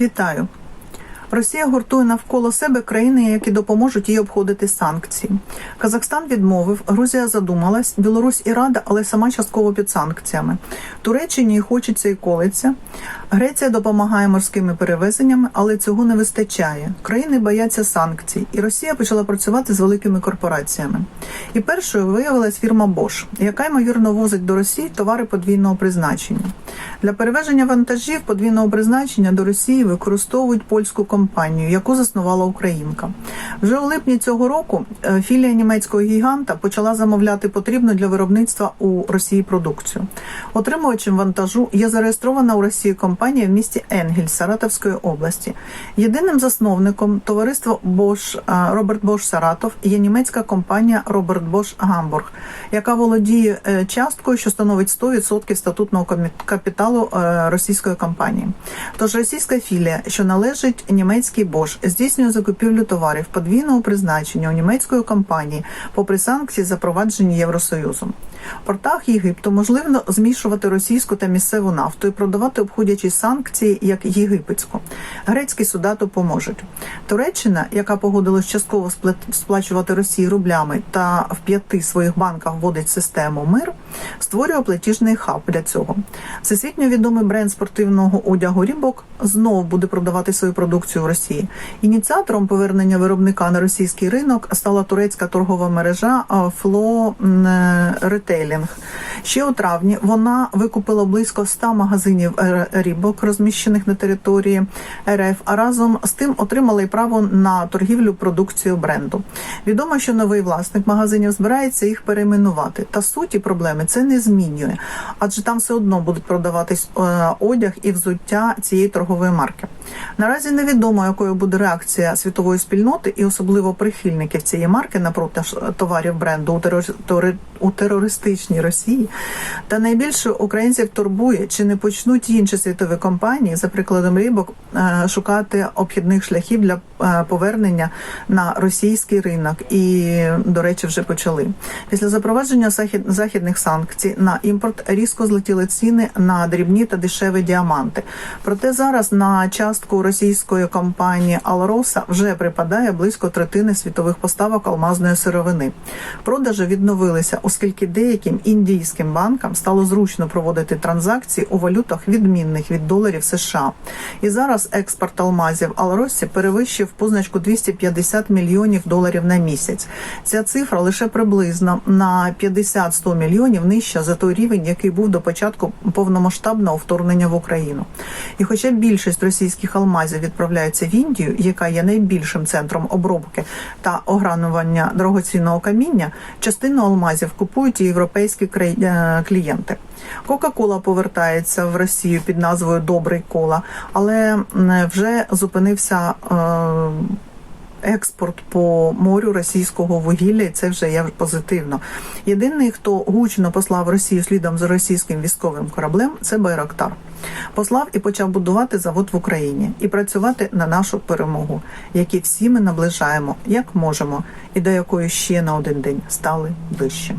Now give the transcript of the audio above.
Вітаю! Росія гуртує навколо себе країни, які допоможуть їй обходити санкції. Казахстан відмовив, Грузія задумалась, Білорусь і Рада, але сама частково під санкціями. Туреччині хочеться і колиться. Греція допомагає морськими перевезеннями, але цього не вистачає. Країни бояться санкцій, і Росія почала працювати з великими корпораціями. І першою виявилась фірма Bosch, яка ймовірно возить до Росії товари подвійного призначення. Для перевезення вантажів подвійного призначення до Росії використовують польську компанію, яку заснувала Українка. Вже у липні цього року е, філія німецького гіганта почала замовляти потрібну для виробництва у Росії продукцію. Отримувачем вантажу є зареєстрована у Росії компанія в місті Енгель Саратовської області. Єдиним засновником товариства Bosch, е, Роберт Бош Саратов є німецька компанія Роберт Бош Гамбург, яка володіє е, часткою, що становить 100% статутного капіталу російської компанії. Тож російська філія, що належить німецькій Bosch, здійснює закупівлю товарів подвійного призначення у німецької компанії, попри санкції, запроваджені Євросоюзом. Портах Єгипту можливо змішувати російську та місцеву нафту і продавати, обходячи санкції як єгипетську. Грецькі суда допоможуть. Туреччина, яка погодилась частково сплачувати Росії рублями та в п'яти своїх банках вводить систему мир, створює платіжний хаб для цього. Всесвітньо відомий бренд спортивного одягу Рібок знов буде продавати свою продукцію в Росії. Ініціатором повернення виробника на російський ринок стала турецька торгова мережа Фло м, Ретейлінг. Ще у травні вона викупила близько 100 магазинів е, Рібок, розміщених на території РФ, а разом з тим отримала й право на торгівлю продукцією бренду. Відомо, що новий власник магазинів збирається їх перейменувати. Та суті проблеми це не змінює, адже там все одно будуть продаватись е, одяг і взуття цієї торгової марки. Наразі невідомо, якою буде реакція світової спільноти і особливо прихильників цієї марки на продаж товарів бренду у, терор- терористичній Росії. Та найбільше українців турбує, чи не почнуть інші світові компанії, за прикладом Рібок, е, шукати обхідних шляхів для е, повернення на російський ринок. І, до речі, вже почали. Після запровадження західних санкцій на імпорт різко злетіли ціни на дрібні та дешеві діаманти. Проте зараз на частку російської компанії Алроса вже припадає близько третини світових поставок алмазної сировини. Продажі відновилися, оскільки деяким індійським банкам стало зручно проводити транзакції у валютах відмінних від доларів США. І зараз експорт алмазів Алросі перевищив позначку 250 мільйонів доларів на місяць. Ця цифра лише приблизно на 50-100 мільйонів нижча за той рівень, який був до початку повномасштабного вторгнення в Україну. І хоча більшість російських алмазів відправляється в Індію, яка є найбільшим центром обробки та огранування дорогоцінного каміння, частину алмазів купують і європейські е, клієнти. Кока-кола повертається в Росію під назвою Добрий кола, але вже зупинився. е, Експорт по морю російського вугілля, і це вже є позитивно. Єдиний, хто гучно послав Росію слідом за російським військовим кораблем, це Байрактар. Послав і почав будувати завод в Україні і працювати на нашу перемогу, які всі ми наближаємо, як можемо, і до якої ще на один день стали ближче.